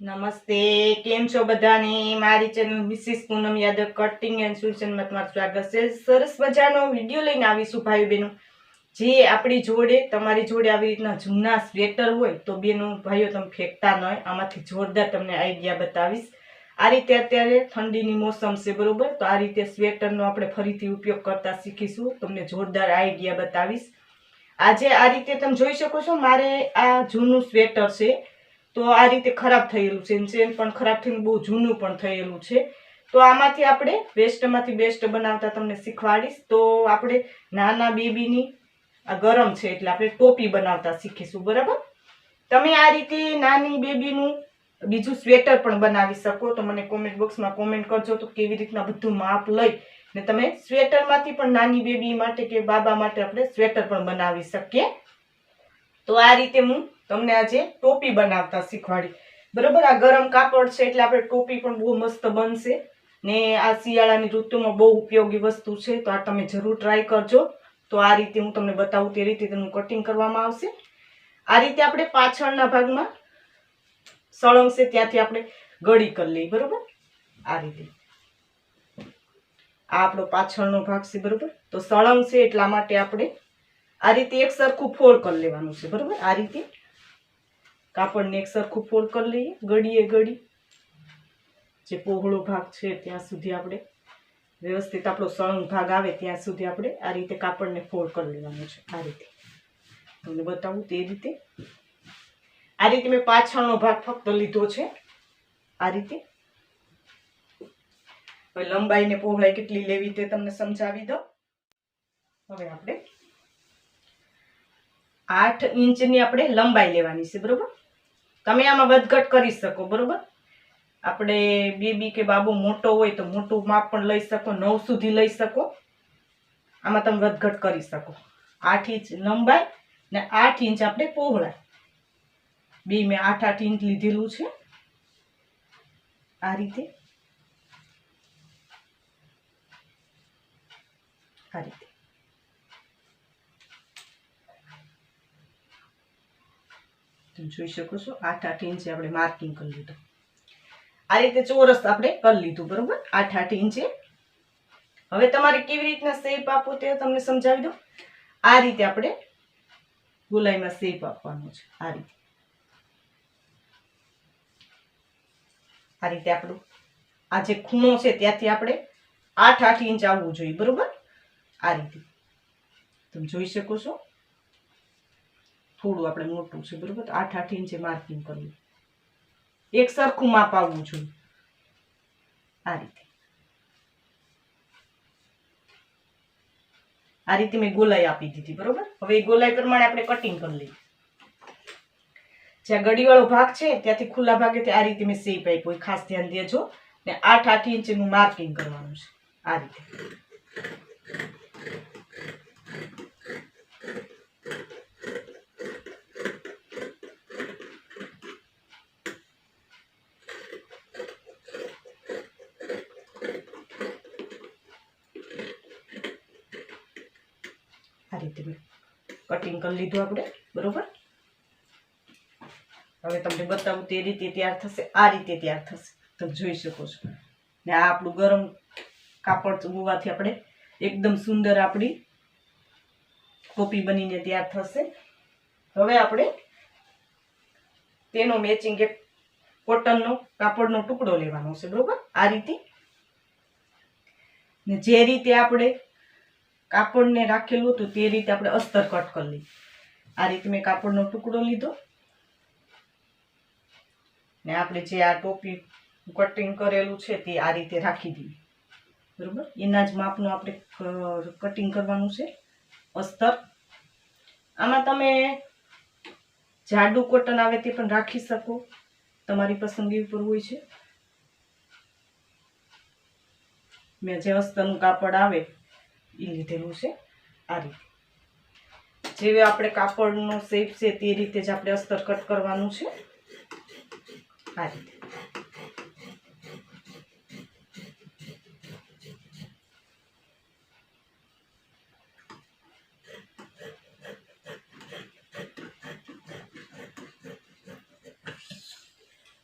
નમસ્તે, કેમ છો બધાને? મારી channel Mrs Poonam Yadav cutting and સૂચનમાં તમારું સ્વાગત છે. સરસ મજાનો વીડિયો લઈને આવીશું ભાઈ બહેનો. જે આપણી જોડે, તમારી જોડે આવી રીતના જૂના સ્વેટર હોય તો બેનો, ભાઈઓ તમે ફેંકતા ન હોય. આમાંથી જોરદાર તમને આઈડિયા બતાવીશ. આ રીતે અત્યારે ઠંડીની મોસમ છે, બરાબર? તો આ રીતે સ્વેટરનો આપણે ફરીથી ઉપયોગ કરતા શીખીશું. તમને જોરદાર આઈડિયા બતાવીશ. આજે આ રીતે તમે જોઈ શકો છો, મારે આ જૂનું સ્વેટર છે. તો આ રીતે ખરાબ થયેલું છે ચેન પણ ખરાબ થઈને બહુ જૂનું પણ થયેલું છે. તો આમાંથી આપણે વેસ્ટમાંથી બેસ્ટ બનાવતા તમને શીખવાડીશ. તો આપણે નાના બેબીની આ ગરમ છે, એટલે આપણે ટોપી બનાવતા શીખીશું, બરાબર? તમે આ રીતે નાની બેબીનું બીજું સ્વેટર પણ બનાવી શકો. તો મને કોમેન્ટ બોક્સમાં કોમેન્ટ કરજો તો કેવી રીતના બધું માપ લઈ ને તમે સ્વેટરમાંથી પણ નાની બેબી માટે કે બાબા માટે આપણે સ્વેટર પણ બનાવી શકીએ. તો આ રીતે હું તમને આજે ટોપી બનાવતા શીખવાડી. બરોબર, આ ગરમ કાપડ છે એટલે આપણે ટોપી પણ બહુ મસ્ત બનશે. ને આ શિયાળાની ઋતુમાં બહુ ઉપયોગી વસ્તુ છે, તો આ તમે જરૂર ટ્રાય કરજો. તો આ રીતે હું તમને બતાવું તે રીતે તેનું કટિંગ કરવામાં આવશે. આ રીતે આપણે પાછળના ભાગમાં સળંગ છે, ત્યાંથી આપણે ગળી કરી લઈએ, બરોબર? આ રીતે. આ આપણો પાછળનો ભાગ છે, બરોબર? તો સળંગ છે એટલા માટે આપણે આ રીતે એક સરખું ફોલ્ડ કરી લેવાનું છે, બરોબર? આ રીતે કાપડને એક સરખું ફોલ્ડ કરી લઈએ, ગળીએ ગળી. જે પહોળો ભાગ છે, ત્યાં સુધી આપણે વ્યવસ્થિત આપણો સળંગ ભાગ આવે ત્યાં સુધી આપણે આ રીતે કાપડને ફોલ્ડ કરી લેવાનું છે, આ રીતે. તમને બતાવું તે રીતે. આ રીતે મેં પાછળનો ભાગ ફક્ત લીધો છે. આ રીતે. હવે લંબાઈ ને પહોળાઈ કેટલી લેવી તે તમને સમજાવી દો હવે આપણે આઠ ઇંચની આપણે લંબાઈ લેવાની છે, બરોબર? તમે આમાં વધઘટ કરી શકો, બરોબર? આપણે બેબી કે બાબુ મોટો હોય તો મોટું માપ પણ લઈ શકો, નવ સુધી લઈ શકો. આમાં તમે વધઘટ કરી શકો. આઠ ઇંચ લંબાઈ ને આઠ ઇંચ આપણે પહોળાઈ. બે મેં આઠ આઠ ઇંચ લીધેલું છે. આ રીતે. આ રીતે. તમે જોઈ શકો છો, આઠ આઠ ઇંચે આપણે માર્કિંગ કરી લીધું. આ રીતે ચોરસ આપણે કરી લીધું, બરોબર? આઠ આઠ ઇંચે. હવે તમારે કેવી રીતના શેપ આપવો તે તમને સમજાવી દઉં. આ રીતે આપણે ગુલાઈમાં શેપ આપવાનો છે, આ રીતે. આ રીતે આપણું આ જે ખૂણો છે ત્યાંથી આપણે આઠ આઠ ઇંચ આવવું જોઈએ, બરોબર? આ રીતે. તમે જોઈ શકો છો. થોડું આપણે મોટું છે, બરોબર? આઠ આઠ ઇંચે માર્કિંગ કરવું. એક સરખું માપ આવવું જોઈએ. આ રીતે. આ રીતે મેં ગોલાઈ આપી દીધી, બરોબર? હવે એ ગોલાઈ પ્રમાણે આપણે કટિંગ કરી લઈએ. જ્યાં ગળીવાળો ભાગ છે, ત્યાંથી ખુલ્લા ભાગેથી આ રીતે મેં સેપ આપ્યો. ખાસ ધ્યાન દેજો. ને આઠ આઠ ઇંચનું માર્કિંગ કરવાનું છે. આ રીતે. આ રીતે મેં કટિંગ કરી લીધું આપણે. બરોબર? હવે તમને બતાવું તે રીતે તૈયાર થશે, આ રીતે તૈયાર થશે. તમે જોઈ શકો છો. ને આ આપણું ગરમ કાપડ હોવાથી આપણે એકદમ સુંદર આપણી કોપી બનીને તૈયાર થશે. હવે આપણે તેનો મેચિંગ એક કોટનનો કાપડનો ટુકડો લેવાનો છે, બરોબર? આ રીતે. ને જે રીતે આપણે કાપડને રાખેલું હતું તે રીતે આપણે અસ્તર કટ કરી લઈએ. આ રીતે મેં કાપડનો ટુકડો લીધો. ને આપણે જે આ ટોપી કટિંગ કરેલું છે તે આ રીતે રાખી દઈએ. બરાબર? એના જ માપનું આપણે કટિંગ કરવાનું છે. અસ્તર. આમાં તમે જાડું કોટન આવે તે પણ રાખી શકો. તમારી પસંદગી ઉપર હોય છે. મેં જે અસ્તરનું કાપડ આવે એ લીધેલું છે. આ રીતે. જેવી આપણે કાપડનો શેપ છે તે રીતે જ આપણે અસ્તર કટ કરવાનું છે. આ રીતે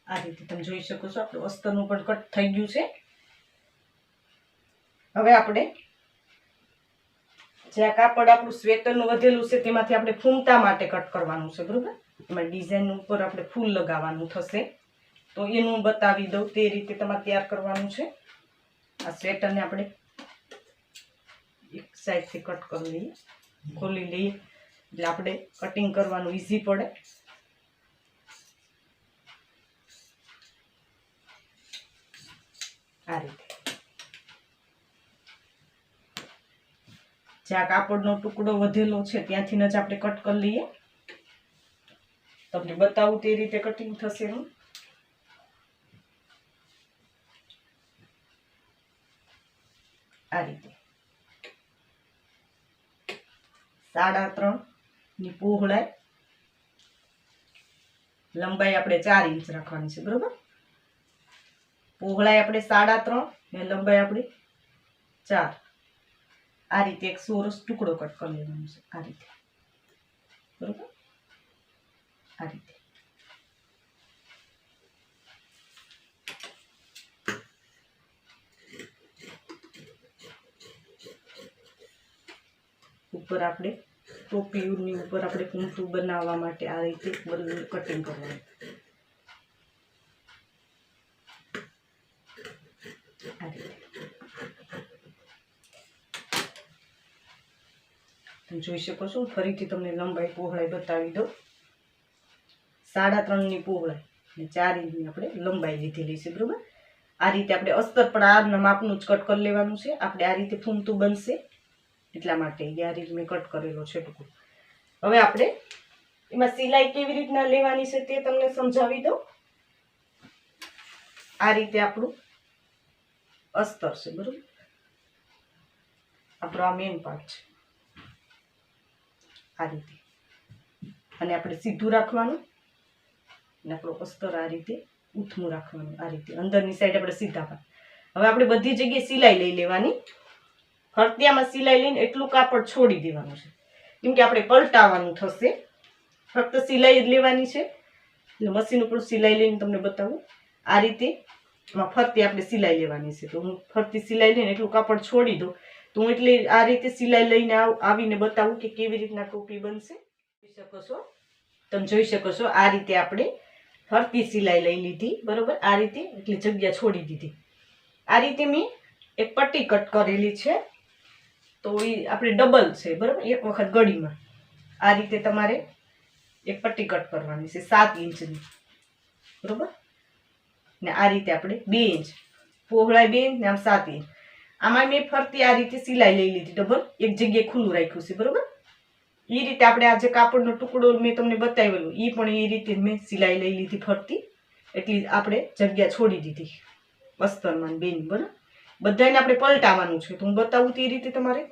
આ રીતે તમે જોઈ શકો છો, આપણું અસ્તરનું પણ કટ થઈ ગયું છે. હવે આપણે જે આ કાપડ આપણું સ્વેટરનું વધેલું છે, તેમાંથી આપણે ફૂમતા માટે કટ કરવાનું છે, બરાબર? એમાં ડિઝાઇન ઉપર આપણે ફૂલ લગાવવાનું થશે. તો એનું બતાવી દઉં તે રીતે તમારે તૈયાર કરવાનું છે. આ સ્વેટરને આપણે એક સાઈડથી કટ કરી લઈએ, ખોલી લઈએ. એટલે આપણે કટિંગ કરવાનું ઇઝી પડે. આ રીતે. જ્યાં કાપડનો ટુકડો વધેલો છે ત્યાંથી જ આપણે કટ કરી લઈએ. તમને બતાવું તે રીતે કટિંગ થશે એનું આ રીતે સાડા ત્રણની પહોળાઈ. લંબાઈ આપણે ચાર ઇંચ રાખવાની છે, બરોબર? પહોળાઈ આપણે સાડા ત્રણ ને લંબાઈ આપણી ચાર. આ રીતે એક સોરસ ટુકડો કટ કરી લેવાનો છે, આ રીતે. બરોબર? આ રીતે. ઉપર આપણે ટોપીની ઉપર આપણે કુંટું બનાવવા માટે આ રીતે બધું કટિંગ કરવાનું. જોઈ શકો છો ફરીથી તમને લંબાઈ પહોળાઈ બતાવી દઉં. સાડા ત્રણની પહોળાઈ અને ચાર ઇંચની આપણે લંબાઈ લીધેલી છે, બરોબર? આ રીતે આપણે અસ્તર પણ આ માપનું જ કટ કરી લેવાનું છે. આપણે આ રીતે ફૂમતું બનશે. એટલા માટે. આ રીત મેં કટ કરેલો છે ટૂંકું હવે આપણે એમાં સિલાઈ કેવી રીતના લેવાની છે તે તમને સમજાવી દઉં. આ રીતે આપણું અસ્તર છે, બરોબર? આપણો આ મેઇન પાર્ટ છે. આ રીતે. અને આપણે સીધું રાખવાનું અને આપણો અસ્તર આ રીતે ઉથમું રાખવાનું, આ રીતે. અંદરની સાઈડ આપણે સીધા હવે આપણે બધી જગ્યાએ સિલાઈ લઈ લેવાની. ફરતિયામાં સિલાઈ લઈને એટલું કાપડ છોડી દેવાનું છે. કેમ કે આપણે પલટાવવાનું થશે. ફક્ત સિલાઈ જ લેવાની છે. એટલે મશીન ઉપર સિલાઈ લઈને તમને બતાવું. આ રીતે એમાં ફરતી આપણે સિલાઈ લેવાની છે. તો હું ફરતી સિલાઈ લઈને એટલું કાપડ છોડી દઉં. તો હું એટલે આ રીતે સિલાઈ લઈને આવીને બતાવું કે કેવી રીતના ટોપી બનશે. જોઈ શકો છો. તમે જોઈ શકો છો આ રીતે આપણે ફરતી સિલાઈ લઈ લીધી. બરાબર? આ રીતે એટલે જગ્યા છોડી દીધી. આ રીતે મેં એક પટ્ટી કટ કરેલી છે. તો એ આપણે ડબલ છે, બરાબર? એક વખત ગળીમાં. આ રીતે તમારે એક પટ્ટી કટ કરવાની છે, સાત ઇંચની. બરાબર? ને આ રીતે આપણે બે ઇંચ. પહોળાઈ બે ઇંચ ને આમ સાત ઇંચ. આમાં મેં ફરતી આ રીતે સિલાઈ લઈ લીધી ડબલ એક જગ્યાએ ખુલ્લું રાખ્યું છે, બરાબર? એ રીતે આપણે આ જે કાપડનો ટુકડો મેં તમને બતાવેલું એ પણ એ રીતે મેં સિલાઈ લઈ લીધી ફરતી. એટલી આપણે જગ્યા છોડી દીધી. અસ્તરમાં બેન, બરાબર? બધાને આપણે પલટાવવાનું છે. તો હું બતાવું તે રીતે તમારે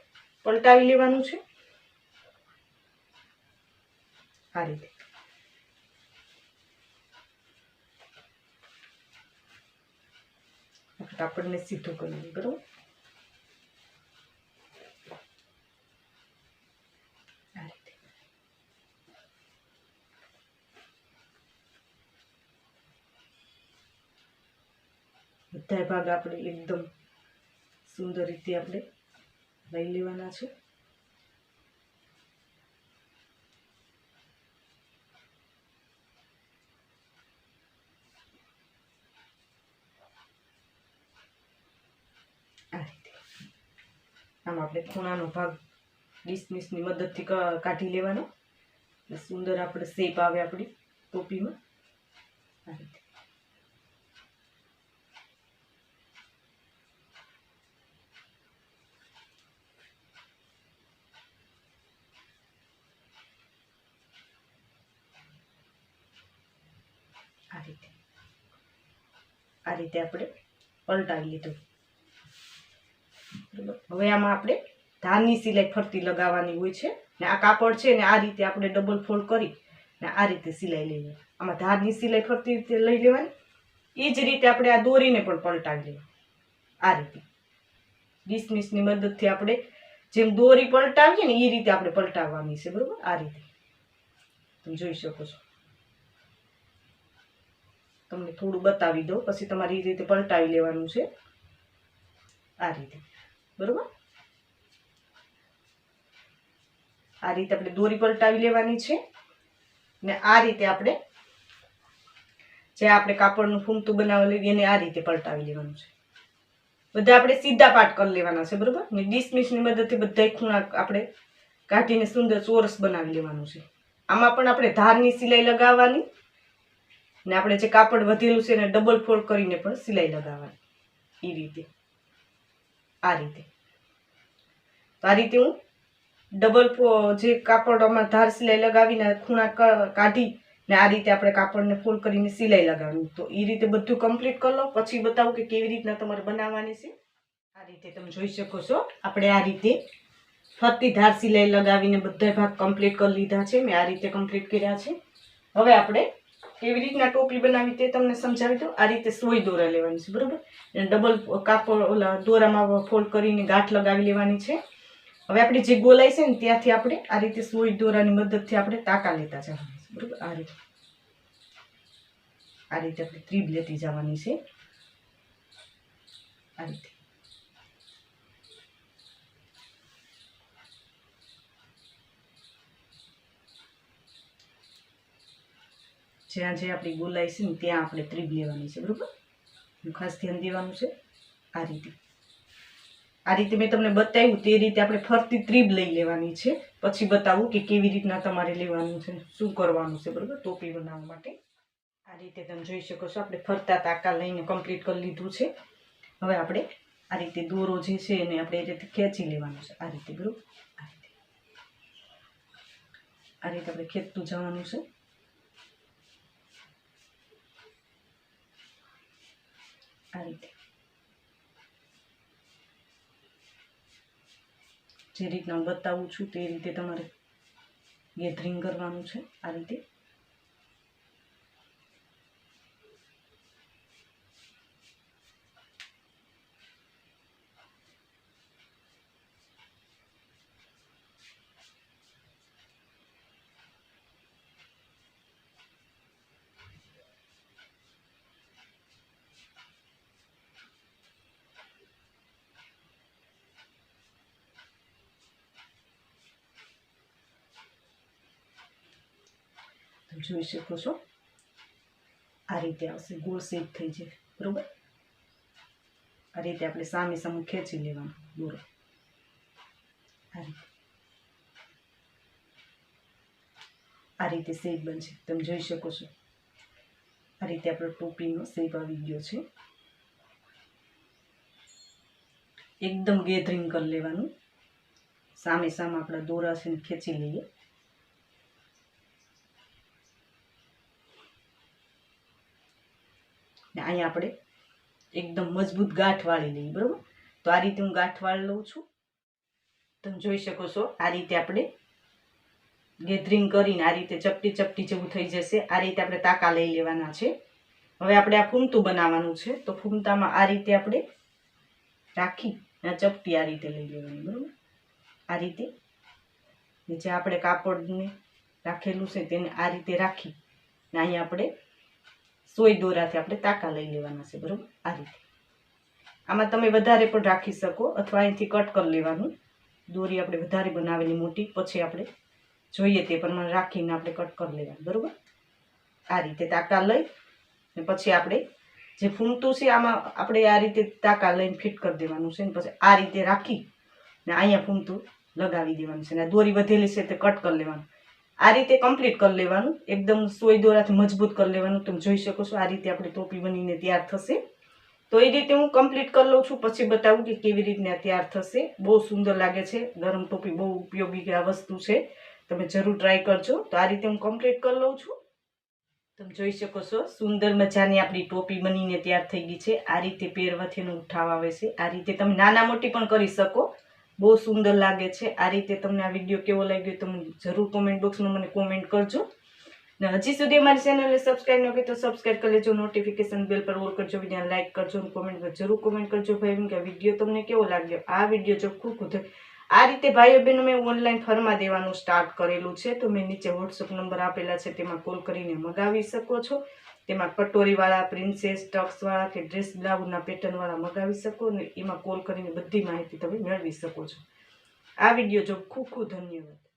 પલટાવી લેવાનું છે. આ રીતે. આપણને સીધું કરી દઈએ બરાબર? બધા ભાગ આપણે એકદમ સુંદર રીતે આપણે લઈ લેવાના છે. આ રીતે. આમ આપણે ખૂણાનો ભાગ ડિસમિસની મદદથી કાઢી લેવાનો. સુંદર આપણે શેપ આવે આપણી ટોપીમાં આ રીતે આ રીતે આ રીતે આપણે પલટાવી લીધું. હવે આમાં આપણે ધારની સિલાઈ ફરતી લગાવવાની હોય છે ને આ કાપડ છે ને આ રીતે આપણે ડબલ ફોલ્ડ કરી ને આ રીતે સિલાઈ લઈ લેવાની આમાં ધારની સિલાઈ ફરતી રીતે લઈ લેવાની. એ જ રીતે આપણે આ દોરીને પણ પલટાવી લેવાની આ રીતે. ડિસમિસની મદદથી આપણે જેમ દોરી પલટાવીએ ને એ રીતે આપણે પલટાવવાની છે. બરાબર? આ રીતે. તમે જોઈ શકો છો. તમને થોડું બતાવી દઉં. પછી તમારે એ રીતે પલટાવી લેવાનું છે. આ રીતે. બરોબર? આ રીતે આપણે દોરી પલટાવી લેવાની છે. ને આ રીતે આપણે જે આપણે કાપડનું ફૂમતું લઈએ એને આ રીતે પલટાવી લેવાનું છે. બધા આપણે સીધા પાટ કરી લેવાના છે, બરોબર? ને ડિસમિસની મદદથી બધા ખૂણા આપણે કાઢીને સુંદર ચોરસ બનાવી લેવાનું છે. આમાં પણ આપણે ધારની સિલાઈ લગાવવાની ને આપણે જે કાપડ વધેલું છે એને ડબલ ફોલ્ડ કરીને પણ સિલાઈ લગાવવાની. એ રીતે. આ રીતે. તો આ રીતે હું ડબલ જે કાપડ કાપડમાં ધાર સિલાઈ લગાવીને ખૂણા કાઢી ને આ રીતે આપણે કાપડને ફોલ્ડ કરીને સિલાઈ લગાવવાની. તો એ રીતે બધું કમ્પ્લીટ કરી લો. પછી બતાવું કે કેવી રીતના તમારે બનાવવાની છે. આ રીતે તમે જોઈ શકો છો. આપણે આ રીતે ફરતી ધાર સિલાઈ લગાવીને બધા ભાગ કમ્પ્લીટ કરી લીધા છે. મેં આ રીતે કમ્પ્લીટ કર્યા છે. હવે આપણે કેવી રીતના ટોપી બનાવી તે તમને સમજાવી દઉં. આ રીતે સોય દોરા લેવાની છે, બરાબર? અને ડબલ કાપડ ઓલા દોરામાં ફોલ્ડ કરીને ગાંઠ લગાવી લેવાની છે. હવે આપણે જે ગોલાઈ છે ને ત્યાંથી આપણે આ રીતે સોય દોરાની મદદથી આપણે તાકા લેતા જવાનું છે, બરાબર? આ રીતે. આ રીતે આપણે ત્રીબ લેતી જવાની છે. આ રીતે. જ્યાં જે આપણી ગોલાઈ છે ને, ત્યાં આપણે ત્રીબ લેવાની છે, બરાબર? ખાસ ધ્યાન દેવાનું છે આ રીતે. આ રીતે મેં તમને બતાવ્યું તે રીતે આપણે ફરતી ત્રીબ લઈ લેવાની છે. પછી બતાવું કે કેવી રીતના તમારે લેવાનું છે, શું કરવાનું છે, બરાબર? ટોપી બનાવવા માટે. આ રીતે તમે જોઈ શકો છો, આપણે ફરતા તાકા લઈને કમ્પ્લીટ કરી લીધું છે. હવે આપણે આ રીતે દોરો જે છે એને આપણે એ રીતે ખેંચી લેવાનું છે. આ રીતે, બરાબર? આ રીતે. આ રીતે આપણે ખેંચતું જવાનું છે. આ રીતે. જે રીતના બતાવું છું તે રીતે તમારે ગેધરિંગ કરવાનું છે આ રીતે. જોઈ શકો છો. આ રીતે આવશે. ગોળ શેપ થઈ જાય બરોબર? આ રીતે આપણે સામે સામે ખેંચી લેવાનું. દોરો આ રીતે. આ બનશે. તમે જોઈ શકો છો. આ રીતે આપણો ટોપીનો શેપ આવી ગયો છે. એકદમ ગેધરિંગ કરી લેવાનું. સામે સામે આપણા દોરા છે ખેંચી લઈએ. ને અહીંયા આપણે એકદમ મજબૂત ગાંઠ વાળી લઈએ, બરાબર? તો આ રીતે હું ગાંઠ વાળી લઉં છું. તમે જોઈ શકો છો, આ રીતે આપણે ગેધરિંગ કરીને આ રીતે ચપટી ચપટી જેવું થઈ જશે. આ રીતે આપણે તાકા લઈ લેવાના છે. હવે આપણે આ ફૂમતું બનાવવાનું છે. તો ફૂમતામાં આ રીતે આપણે રાખી આ ચપટી આ રીતે લઈ લેવાની, બરાબર? આ રીતે જે આપણે કાપડને રાખેલું છે તેને આ રીતે રાખી ને અહીંયા આપણે સોય દોરાથી આપણે તાકા લઈ લેવાના છે, બરાબર? આ રીતે. આમાં તમે વધારે પણ રાખી શકો અથવા અહીંથી કટ કરી લેવાનું. દોરી આપણે વધારે બનાવેલી મોટી, પછી આપણે જોઈએ તે પ્રમાણે રાખીને આપણે કટ કરી લેવાનું, બરાબર? આ રીતે તાકા લઈ ને પછી આપણે જે ફૂમતું છે આમાં આપણે આ રીતે તાકા લઈને ફિટ કરી દેવાનું છે ને પછી આ રીતે રાખી ને અહીંયા ફૂમતું લગાવી દેવાનું છે. ને દોરી વધેલી છે તે કટ કરી લેવાનું. આ રીતે કમ્પ્લીટ કરી લેવાનું. એકદમ સોય દોરાથી મજબૂત કરી લેવાનું. તમે જોઈ શકો છો આ રીતે આપણી ટોપી બનીને તૈયાર થશે. તો એ રીતે હું કમ્પ્લીટ કરી લઉં છું. પછી બતાવું કે કેવી રીતના તૈયાર થશે. બહુ સુંદર લાગે છે. ગરમ ટોપી બહુ ઉપયોગી આ વસ્તુ છે. તમે જરૂર ટ્રાય કરજો. તો આ રીતે હું કમ્પ્લીટ કરી લઉં છું. તમે જોઈ શકો છો, સુંદર મજાની આપણી ટોપી બનીને તૈયાર થઈ ગઈ છે. આ રીતે પહેરવાથી એનો ઉઠાવ આવે છે. આ રીતે તમે નાના મોટી પણ કરી શકો. બહુ સુંદર લાગે છે. આ રીતે તમને આ વીડિયો કેવો લાગ્યો તમે જરૂર કોમેન્ટ બોક્સમાં મને કોમેન્ટ કરજો. ને હજી સુધી અમારી ચેનલને સબસ્ક્રાઈબ ન કરી તો સબસ્ક્રાઈબ કરી લેજો. નોટિફિકેશન બેલ પર ઓલ કરજો. વીડિયો લાઇક કરજો કોમેન્ટ પર જરૂર કોમેન્ટ કરજો. ભાઈ કે વીડિયો તમને કેવો લાગ્યો? આ વીડિયો જો ખૂબ ખુદ આ રીતે ભાઈઓ બહેનો મેં ઓનલાઈન ફરમા દેવાનું સ્ટાર્ટ કરેલું છે. તો મેં નીચે વોટ્સઅપ નંબર આપેલા છે. તેમાં કોલ કરીને મગાવી શકો છો. તેમાં કટોરીવાળા પ્રિન્સેસ ટક્સવાળા કે ડ્રેસ બ્લાઉઝના પેટર્નવાળા મગાવી શકો ને એમાં કોલ કરીને બધી માહિતી તમે મેળવી શકો છો. આ વીડિયો જો ખૂબ ખૂબ ધન્યવાદ.